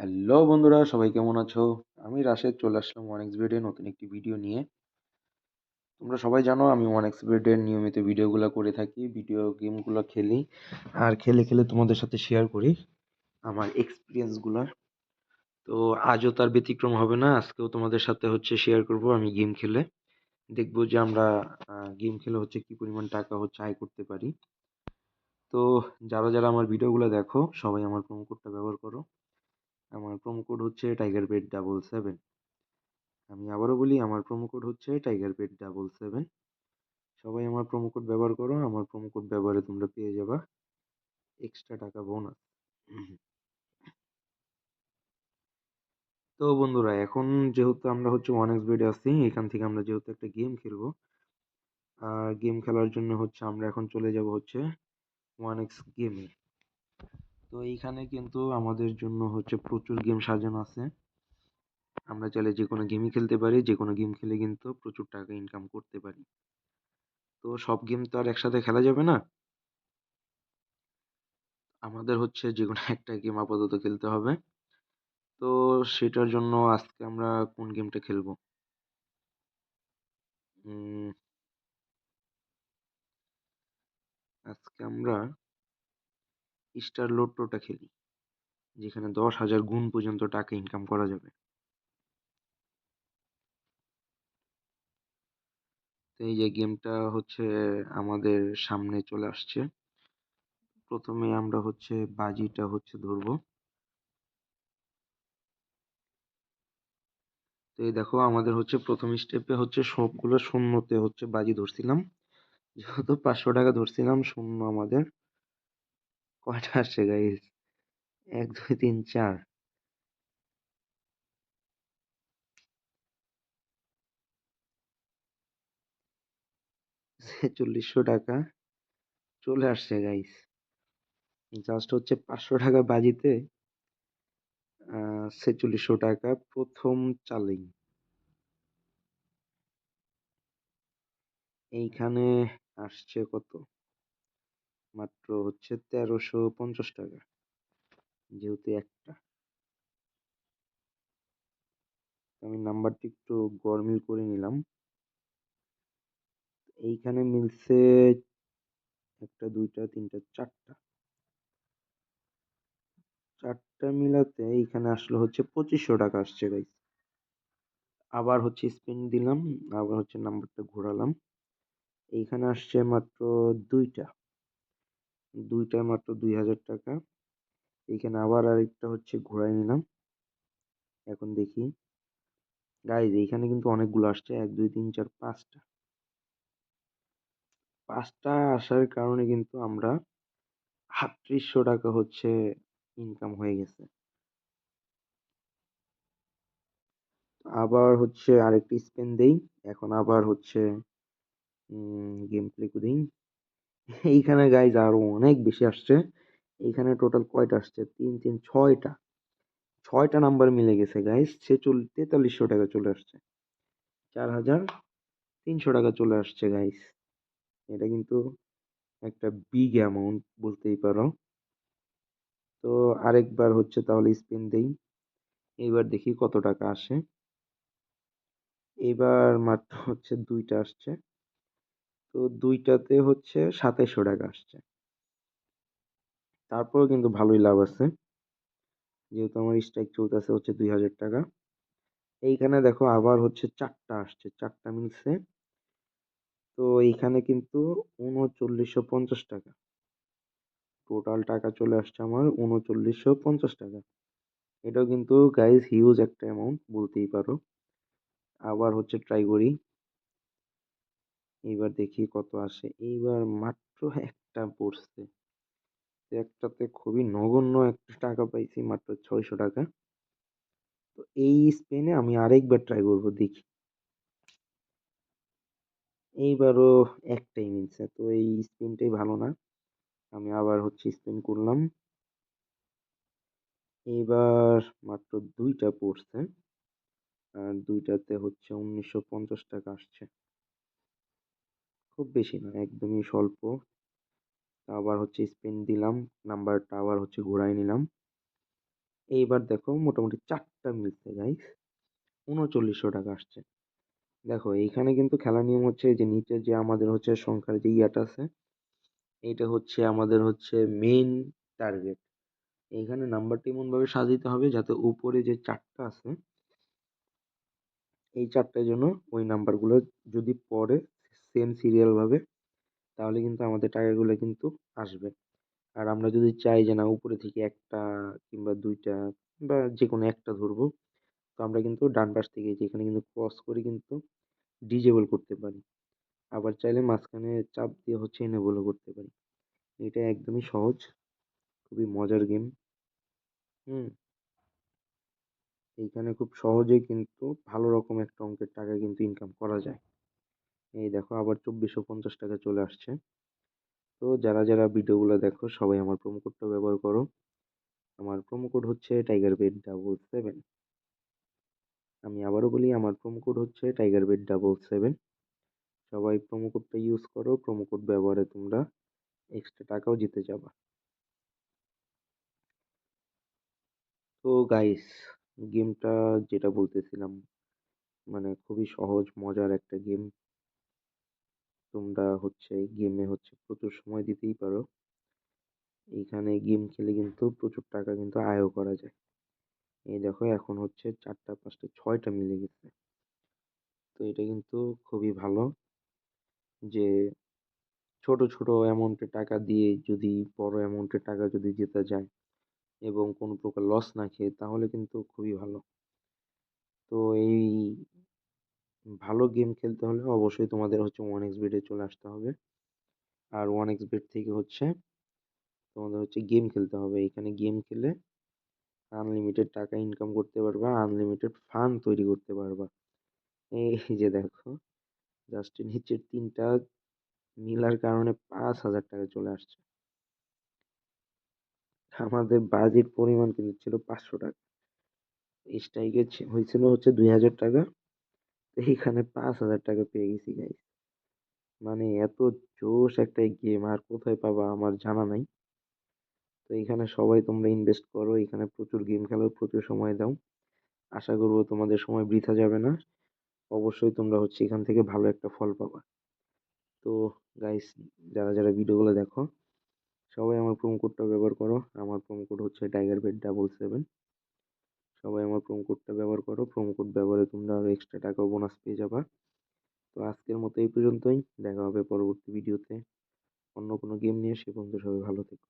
Hello বন্ধুরা, সবাই কেমন আছো? আমি রাশেদ, চলে আসলাম ওয়ান এক্স বেডে নতুন একটি ভিডিও নিয়ে। তোমরা সবাই জানো আমি ওয়ান এক্স বেডের নিয়মিত ভিডিওগুলো করে থাকি ভিডিও গেমগুলো খেলি, আর খেলে খেলে তোমাদের সাথে শেয়ার করি আমার এক্সপিরিয়েন্সগুলো তো আজও তার ব্যতিক্রম হবে না, আজকেও তোমাদের সাথে হচ্ছে শেয়ার করব আমি গেম খেলে। দেখব যে আমরা গেম খেলে হচ্ছে কি পরিমাণ টাকা হচ্ছে আয় করতে পারি। তো যারা যারা আমার ভিডিওগুলো দেখো, সবাই আমার প্রোমো কোডটা ব্যবহার করো। প্রোমো কোড হচ্ছে টাইগার পেট ডাবল সেভেন আমি আবারও বলি, আমার প্রোমো কোড হচ্ছে টাইগার পেট ডাবল সেভেন সবাই আমার প্রোমো কোড ব্যবহার করো, আমার প্রোমো কোড ব্যবহারে তোমরা পেয়ে যাবা এক্সট্রা টাকা বোনাস তো বন্ধুরা, এখন যেহেতু আমরা হচ্ছে ওয়ান এক্স বেডে আছি এখান থেকে আমরা যেহেতু একটা গেম খেলব, আর গেম খেলার জন্য হচ্ছে আমরা এখন চলে যাব হচ্ছে ওয়ান এক্স গেমে তো এইখানে কিন্তু আমাদের জন্য হচ্ছে প্রচুর গেম সাজানো আছে। আমরা চাইলে যে কোনো গেমই খেলতে পারি, যে কোনো গেম খেলে কিন্তু প্রচুর টাকা ইনকাম করতে পারি। তো সব গেম তো আর একসাথে খেলা যাবে না। আমাদের হচ্ছে যে কোনো একটা গেম আপাতত খেলতে হবে। তো সেটার জন্য আজকে আমরা কোন গেমটা খেলব? আজকে আমরা স্টার লোট্টোটা খেলি। যেখানে দশ হাজার গুণ পর্যন্ত টাকা ইনকাম করা যাবে। এই যে গেমটা হচ্ছে আমাদের সামনে চলে আসছে। প্রথমে আমরা হচ্ছে বাজিটা হচ্ছে ধরবো। তো এই দেখো আমাদের হচ্ছে প্রথম স্টেপে হচ্ছে সবগুলো শূন্যতে হচ্ছে বাজি ধরছিলাম। যেহেতু পাঁচশো টাকা ধরছিলাম শূন্য আমাদের। কয়টা আসছে গাইস এক, দুই, তিন, চার। ছেচল্লিশশো টাকা চলে আসছে গাইস জাস্ট হচ্ছে পাঁচশো টাকা বাজিতে ছেচল্লিশশো টাকা প্রথম চালেই এইখানে আসছে কত? মাত্র হচ্ছে তেরোশো পঞ্চাশ টাকা। যেহেতু একটা। আমি নাম্বারটি একটু গরমিল করে নিলাম। এইখানে মিলছে একটা, দুইটা, তিনটা, চারটা। চারটা মিলাতে এইখানে আসলো হচ্ছে পঁচিশশো টাকা আসছে গাইস আবার হচ্ছে স্পিন দিলাম, আবার হচ্ছে নাম্বারটা ঘোরালাম। এইখানে আসছে মাত্র দুইটা। দুইটা মাত্র দুই হাজার টাকা। এইখানে আবার আরেকটা হচ্ছে ঘোরাই নিলাম। এখন দেখি। গাইজ এইখানে কিন্তু অনেকগুলো আসছে। এক, দুই, তিন, চার, পাঁচটা। পাঁচটা আসার কারণে কিন্তু আমরা আটত্রিশশো টাকা হচ্ছে ইনকাম হয়ে গেছে। আবার হচ্ছে আরেকটি স্পেন দেই। এখন আবার হচ্ছে গেম প্লে করি এইখানে গাইজ আরও অনেক বেশি আসছে। এইখানে টোটাল কয়টা আসছে? তিন তিন, ছয়টা। ছয়টা নাম্বার মিলে গেছে গাইজ ছেচল তেতাল্লিশশো টাকা চলে আসছে। চার হাজার তিনশো টাকা চলে আসছে গাইজ এটা কিন্তু একটা বিগ অ্যামাউন্ট বলতেই পারো। তো আরেকবার হচ্ছে তাহলে স্পিন দেই। এইবার দেখি কত টাকা আসে। এবার মাত্র হচ্ছে দুইটা আসছে। তো দুইটাতে হচ্ছে সাতাইশশো টাকা আসছে। তারপরেও কিন্তু ভালোই লাভ আছে। যেহেতু আমার স্ট্রাইক চলতেছে হচ্ছে দুই হাজার টাকা। এইখানে দেখো আবার হচ্ছে চারটা আসছে। চারটা মিলছে। তো এইখানে কিন্তু উনচল্লিশশো পঞ্চাশ টাকা। টোটাল টাকা চলে আসছে আমার উনচল্লিশশো পঞ্চাশ টাকা। এটাও কিন্তু গাইজ হিউজ একটা অ্যামাউন্ট বলতেই পারো। আবার হচ্ছে ট্রাই করি। এইবার দেখি কত আসে। এইবার মাত্র একটা পড়ছে। একটাতে খুবই নগণ্য একটা টাকা পাইছি, মাত্র ছয়শো টাকা। তো এই স্পেনে আমি আরেকবার ট্রাই করব, দেখি। এইবারও একটাই মিলছে। তো এই স্পিনটাই ভালো না। আমি আবার হচ্ছে স্পিন করলাম। এইবার মাত্র দুইটা পড়ছে। আর দুইটাতে হচ্ছে উনিশশো পঞ্চাশ টাকা আসছে। খুব বেশি না একদমই স্বল্প। আবার হচ্ছে স্পিন দিলাম, নাম্বারটা আবার হচ্ছে ঘোরাই নিলাম। এইবার দেখো মোটামুটি চারটা মিলছে গাইস উনচল্লিশশো টাকা আসছে। দেখো, এইখানে কিন্তু খেলার নিয়ম হচ্ছে যে নিচে যে আমাদের হচ্ছে সংখ্যার যে ইয়াটা আছে এইটা হচ্ছে আমাদের হচ্ছে মেইন টার্গেট এইখানে নাম্বারটা এমনভাবে সাজাইতে হবে যাতে উপরে যে চারটা আছে, এই চারটার জন্য ওই নাম্বারগুলো যদি পড়ে সেম সিরিয়াল ভাবে, তাহলে কিন্তু আমাদের টাকাগুলো কিন্তু আসবে। আর আমরা যদি চাই যে না, উপরে থেকে একটা কিংবা দুইটা বা যে কোনো একটা ধরবো, তো আমরা কিন্তু ডান পাশ থেকে যেখানে কিন্তু ক্রস করে কিন্তু ডিজেবল করতে পারি। আবার চাইলে মাঝখানে চাপ দিয়ে হচ্ছে এনেবলও করতে পারি। এটা একদমই সহজ, খুবই মজার গেম হুম। এইখানে খুব সহজেই কিন্তু ভালো রকম একটা অঙ্কের টাকা কিন্তু ইনকাম করা যায়। এই দেখো আবার চব্বিশশো পঞ্চাশ টাকা চলে আসছে। তো যারা যারা ভিডিওগুলো দেখো, সবাই আমার প্রোমো কোডটা ব্যবহার করো। আমার প্রোমো কোড হচ্ছে টাইগার বেড ডাবল সেভেন আমি আবারও বলি, আমার প্রোমো কোড হচ্ছে টাইগার বেড ডাবল সেভেন সবাই প্রোমো কোডটা ইউজ করো প্রোমো কোড ব্যবহারে তোমরা এক্সট্রা টাকাও জিতে যাবা। তো গাইস গেমটা যেটা বলতেছিলাম মানে খুবই সহজ, মজার একটা গেম তোমরা হচ্ছে গেমে হচ্ছে প্রচুর সময় দিতেই পারো। এইখানে গেম খেলে কিন্তু প্রচুর টাকা কিন্তু আয়ও করা যায়। এই দেখো এখন হচ্ছে চারটা, পাঁচটা, ছয়টা মিলে গেছে। তো এটা কিন্তু খুবই ভালো যে ছোট ছোট অ্যামাউন্টের টাকা দিয়ে যদি বড় অ্যামাউন্টের টাকা যদি জেতা যায় এবং কোনো প্রকার লস না খেয়ে, তাহলে কিন্তু খুবই ভালো। তো এই ভালো গেম খেলতে হলে অবশ্যই তোমাদের হচ্ছে ওয়ান এক্স বেডে চলে আসতে হবে। আর ওয়ান এক্স বেড থেকে হচ্ছে তোমাদের হচ্ছে গেম খেলতে হবে। এখানে গেম খেলে আনলিমিটেড টাকা ইনকাম করতে পারবা আনলিমিটেড ফান্ড তৈরি করতে পারবা। এই যে দেখো জাস্ট নিচের তিনটা মিলার কারণে পাঁচ হাজার টাকা চলে আসছে। আমাদের বাজেট পরিমাণ কিন্তু ছিল পাঁচশো টাকা। স্ট্রাইকে হয়েছিল হচ্ছে দুই হাজার টাকা। এইখানে পাঁচ হাজার টাকা পেয়ে গেছি গাইস মানে এত জোশ একটা গেম আর কোথায় পাবা আমার জানা নাই। তো এখানে সবাই তোমরা ইনভেস্ট করো, এখানে প্রচুর গেম খেলো, প্রচুর সময় দাও। আশা করব তোমাদের সময় বৃথা যাবে না। অবশ্যই তোমরা হচ্ছে এখান থেকে ভালো একটা ফল পাবা। তো গাইস যারা যারা ভিডিওগুলো দেখো, সবাই আমার প্রোমো কোডটা ব্যবহার করো। আমার প্রোমো কোড হচ্ছে টাইগার বেড ডাবল সেভেন সবাই আমার প্রোমো কোডটা ব্যবহার করো। প্রোমো কোড ব্যবহারে তোমরা আরও এক্সট্রা টাকা বোনাস পেয়ে যাবা। তো আজকের মতো এই পর্যন্তই। দেখা হবে পরবর্তী ভিডিওতে অন্য কোনো গেম নিয়ে সে পর্যন্ত সবাই ভালো থেকো।